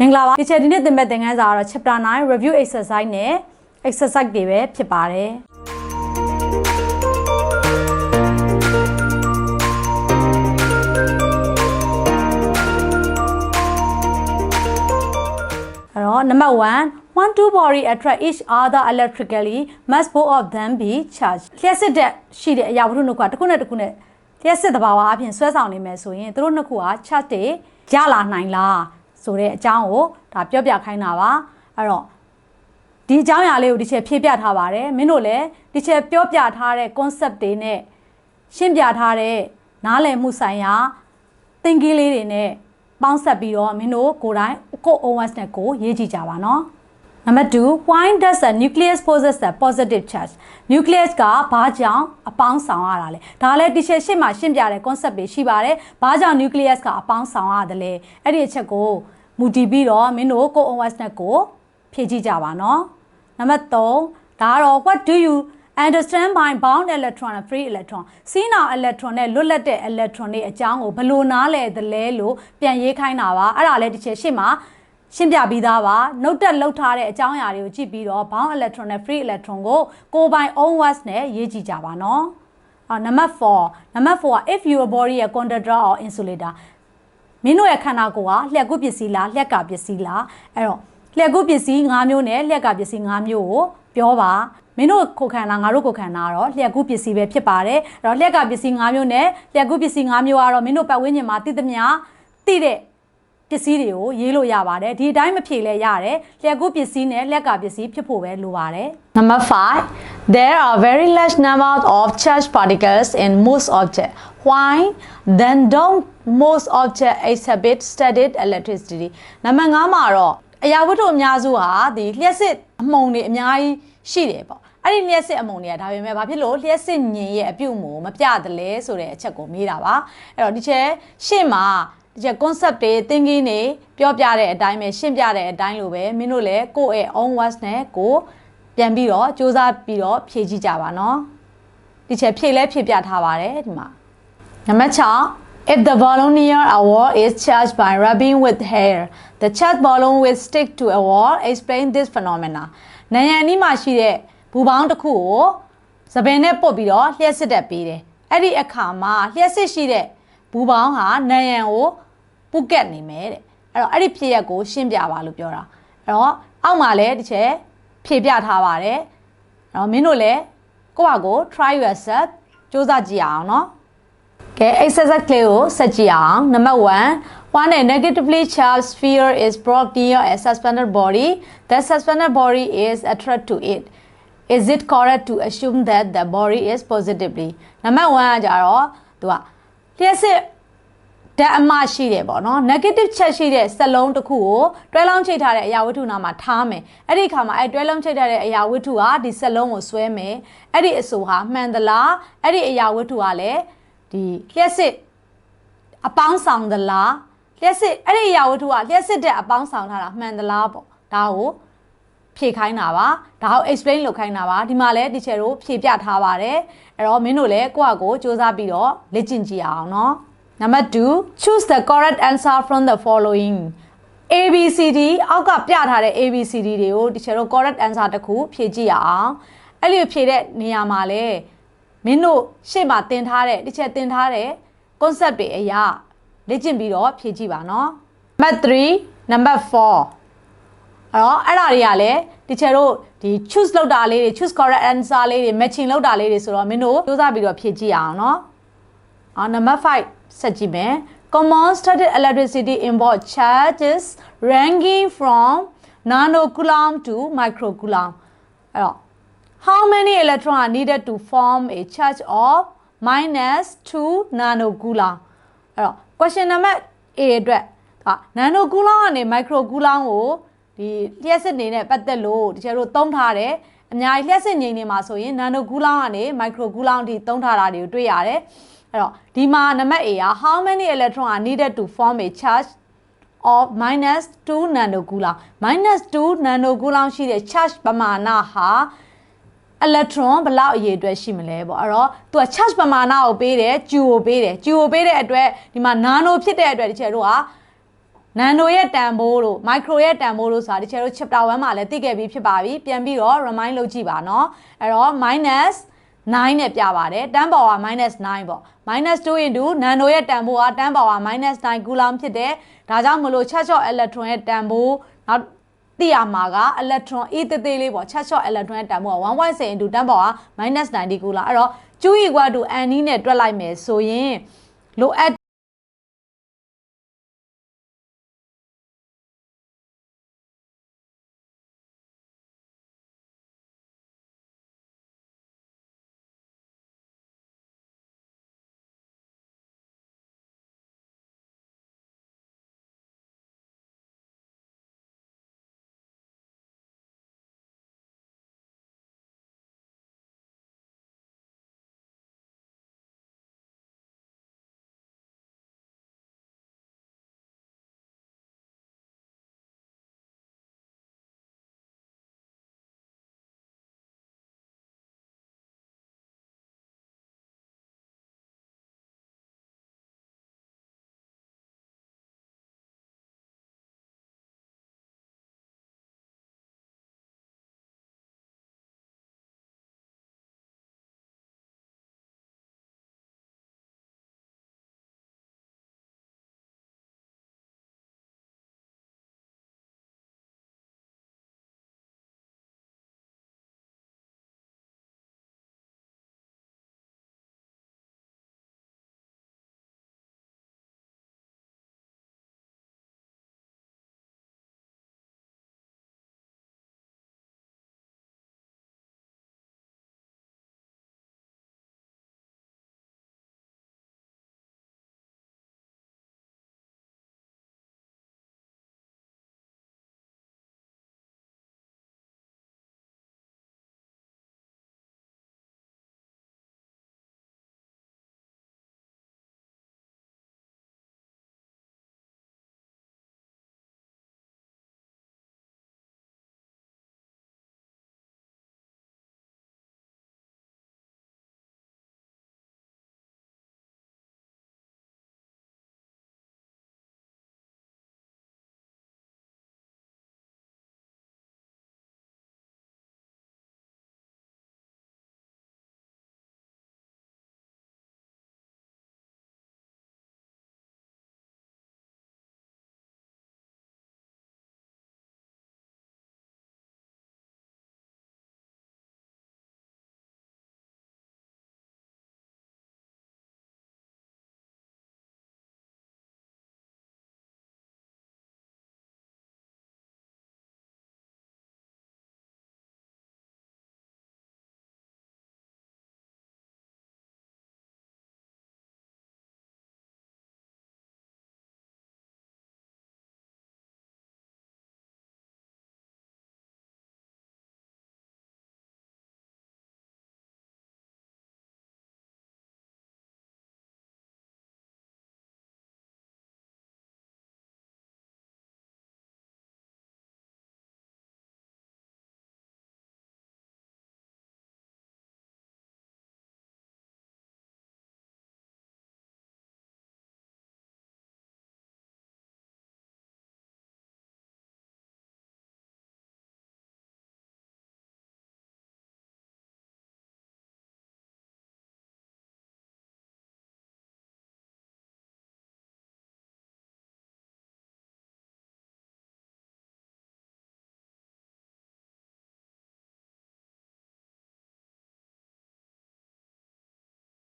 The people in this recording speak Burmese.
မင်္ဂလာပါဒီချက်ဒီနေ့သင်မဲ့သင်ခန်းစာကတော့ chapter 9 review exercise နဲ့ exercise တွေပဲဖြစ်ပါတယ်အဲ့တော့ number 1 one two body attract each other electrically must both of them be charged လျှက်စစ်တဲ့ရှိတဲ့အရာဝတ္ထုနှစ်ခုကတစ်ခုနဲ့တစ်ခုနဲ့လျှက်စစ်တဘာဝအပြင်ဆွဲဆောင်နေမယ်ဆိုရင်သူတို့နှစ်ခုက charge တွေရလာနိုင်လား ဆိုတဲ့အကြောင်းကိုဒါပြောပြခိုင်းတာပါအဲ့တော့ဒီအကြောင်းအရာလေးကိုဒီချက်ဖြည့်ပြထားပါတယ်မင်းတို့လည်းဒီချက်ပြောပြထားတဲ့ concept တွေနဲ့ရှင်းပြထားတဲ့နားလည်မှုဆိုင်ရာသင်္ကေးလေးတွေနဲ့ပေါင်းဆက်ပြီးတော့မင်းတို့ကိုယ်တိုင်ကို OS နဲ့ကိုရေးကြည့်ကြပါနော် Number 2 why does a nucleus possess a positive charge nucleus ကဘာကြောင့်အပေါင်းဆောင်ရတာလဲဒါလည်းဒီချက်ရှင်းမှာရှင်းပြတဲ့ concept တွေရှိပါတယ်ဘာကြောင့် nucleus ကအပေါင်းဆောင်ရတယ်လဲအဲ့ဒီအချက်ကို မူတည်ပြီးတော့မင်းတို့ကို OS နဲ့ကိုဖြည့်ကြည့်ကြပါနော် Number 3ဒါကတော့ what do you understand by bound electron and free electron စီးနောင် electron နဲ့လွတ်လပ်တဲ့ electron တွေအကြောင်းကိုဘယ်လိုနားလည်သလဲလို့ပြန်ရေးခိုင်းတာပါအဲ့ဒါလည်းဒီချက်ရှင်းမှာရှင်းပြပြီးသားပါနှုတ်တက်လောက်ထားတဲ့အကြောင်းအရာတွေကိုကြည့်ပြီးတော့ bound electron နဲ့ free electron ကိုကိုယ်ပိုင် own words နဲ့ရေးကြည့်ကြပါနော်အော် number 4 number 4က if your body a conductor or insulator မင်းတို့ရဲ့ခန္ဓာကိုယ်ကလျှက်ကူးပစ္စည်းလားလျှက်ကပစ္စည်းလားအဲ့တော့လျှက်ကူးပစ္စည်း၅မျိုးနဲ့လျှက်ကပစ္စည်း၅မျိုးကိုပြောပါမင်းတို့ကိုခန္ဓာငါတို့ကိုခန္ဓာကတော့လျှက်ကူးပစ္စည်းပဲဖြစ်ပါတယ်အဲ့တော့လျှက်ကပစ္စည်း၅မျိုးနဲ့လျှက်ကူးပစ္စည်း၅မျိုးကတော့မင်းတို့ပတ်ဝန်းကျင်မှာတည်သမျှတည်တဲ့ ပစ္စည်းတွေကိုရေးလို့ရပါတယ်ဒီအတိုင်းမဖြေလဲရတယ်လျှက်ကူးပစ္စည်းနဲ့လျက်ကပစ္စည်းဖြစ်ဖို့ပဲလိုပါတယ် Number five, there are very large number of charged particles in most objects. Why? Then don't most objects exhibit static electricity. နံပါတ်5မှာတော့အရာဝတ္ထုအများစုဟာဒီလျှက်စစ်အမှုန်တွေအများကြီးရှိတယ်ပေါ့။အဲ့ဒီလျှက်စစ်အမှုန်တွေကဒါပေမဲ့ဘာဖြစ်လို့လျှက်စစ်ညင်ရဲ့အပြုတ်မှုမပြတယ်လဲဆိုတဲ့အချက်ကိုမေးတာပါ။အဲ့တော့ဒီချက်ရှေ့မှာ ဒီချက် concept တွေ thinking တွေပြောပြတဲ့အတိုင်းပဲရှင်းပြတဲ့အတိုင်းလိုပဲမင်းတို့လည်းကိုယ့်ရဲ့ own words နဲ့ကိုယ်ပြန်ပြီးတော့စူးစမ်းပြီးတော့ဖြည့်ကြည့်ကြပါနော်ဒီချက်ဖြည့်လဲဖြည့်ပြထားပါတယ်ဒီမှာနံပါတ်6 If the volunier a wall is charged by rubbing with hair the charged balloon will stick to a wall explain this phenomena နယံအနီးမှာရှိတဲ့ဘူပေါင်းတစ်ခုကိုသပင်နဲ့ပုတ်ပြီးတော့လျှက်စစ်တက်ပေးတယ်အဲ့ဒီအခါမှာလျှက်စစ်ရှိတဲ့ဘူပေါင်းဟာနယံကို ပုတ်ကက်နေမယ်တဲ့အဲ့တော့အဲ့ဒီဖြစ်ရက်ကိုရှင်းပြပါလို့ပြောတာအဲ့တော့အောက်မှာလည်းတစ်ချက်ဖြည့်ပြထားပါတယ်အဲ့တော့မင်းတို့လည်းကိုယ့်ဟာကို try yourself စူးစမ်းကြည့်အောင်နော်ကဲ exercise ကလေးကိုဆက်ကြည့်အောင် number 1 one a negatively charged sphere is brought near a suspended body the suspended body is attracted to it is it correct to assume that the body is positively number 1ကကြတော့သူကလျှက်စစ် ဓာတ်အမရှိတယ်ပေါ့နော် negative ချက်ရှိတဲ့စက်လုံးတစ်ခုကိုတွဲလောင်းချိတ်ထားတဲ့အရာဝတ္ထုနာမှာထားမယ်အဲ့ဒီအခါမှာအဲ့တွဲလောင်းချိတ်ထားတဲ့အရာဝတ္ထုဟာဒီစက်လုံးကိုဆွဲမယ်အဲ့ဒီအဆိုဟာမှန်သလားအဲ့ဒီအရာဝတ္ထုကလည်းဒီလျှက်စစ်အပေါင်းဆောင်သလားလျှက်စစ်အဲ့ဒီအရာဝတ္ထုကလျှက်စစ်တဲ့အပေါင်းဆောင်ထားတာမှန်သလားပေါ့ဒါကိုဖြေခိုင်းတာပါဒါကို explain လုပ်ခိုင်းတာပါဒီမှာလည်း teacher တို့ဖြေပြထားပါတယ်အဲ့တော့မင်းတို့လည်းကိုယ့်အကိုစူးစမ်းပြီးတော့လေ့ကျင့်ကြည့်အောင်เนาะ Number 2 choose the correct answer from the following ABCD အောက်ကပြထားတဲ့ ABCD တွေကိုတချို့ correct answer တစ်ခုဖြည့်ကြည့်ရအောင်အဲ့လိုဖြည့်တဲ့နေရာမှာလဲမင်းတို့ရှေ့မှာတင်ထားတဲ့တစ်ချက်တင်ထားတဲ့ concept တွေအရာလေ့ကျင့်ပြီးတော့ဖြည့်ကြည့်ပါနော် number 3 number 4အဲ့တော့အဲ့ဒါတွေကလည်းတချို့တို့ဒီ choose လောက်တာလေးတွေ choose correct answer လေးတွေ matching လောက်တာလေးတွေဆိုတော့မင်းတို့စူးစမ်းပြီးတော့ဖြည့်ကြည့်ရအောင်နော်အော် number 5 ဆက်ကြည့်မယ် common static electricity involve charges ranging from nanocoulomb to microcoulomb အဲ့တော့ how many electrons are needed to form a charge of minus 2 nanocoulomb အဲ့တော့ question number A အတွက်ဒါ nanocoulomb ကနေ microcoulomb ကိုဒီလျှက်စစ်နေနဲ့ပတ်သက်လို့တချို့တို့သုံးထားတယ်အများကြီးလျှက်စစ်ငိမ့်နေမှာဆိုရင် nanocoulomb ကနေ microcoulomb အထိသုံးထားတာတွေကိုတွေ့ရတယ် အဲ့တော့ဒီမှာနံပါတ် A က how many electron are needed to form a charge of minus 2 nanocoulomb minus 2 nanocoulomb ရှိတဲ့ charge ပမာဏဟာ electron ဘယ်လောက်အရေးအတွက်ရှိမလဲပေါ့အဲ့တော့သူက charge ပမာဏကိုပေးတယ် Q ကိုပေးတယ် Q ကိုပေးတဲ့အတွက်ဒီမှာ nano ဖြစ်တဲ့အတွက်ဒီချက်တို့က nano ရဲ့တန်ဖိုးလို့ micro ရဲ့တန်ဖိုးလို့ဆိုတာဒီချေတို့ chapter 1မှာလည်းသိခဲ့ပြီးဖြစ်ပါပြီပြန်ပြီးတော့ remind လုပ်ကြည့်ပါเนาะအဲ့တော့ minus 9နဲ့ပြပါတယ်တန်းပေါ်က minus 9ပေါ့ minus 2 into nano ရဲ့တန်ဖိုးကတန်းပေါ်က minus 9 coulomb ဖြစ်တယ်ဒါကြောင့်မလို့ charge of electron ရဲ့တန်ဖိုးနောက်သိရမှာက electron e သေးသေးလေးပေါ့ charge of electron ရဲ့တန်ဖိုးက1.6 into တန်းပေါ်က minus 90 coulomb အဲ့တော့2 equal to n နဲ့တွက်လိုက်မယ်ဆိုရင်လိုအပ်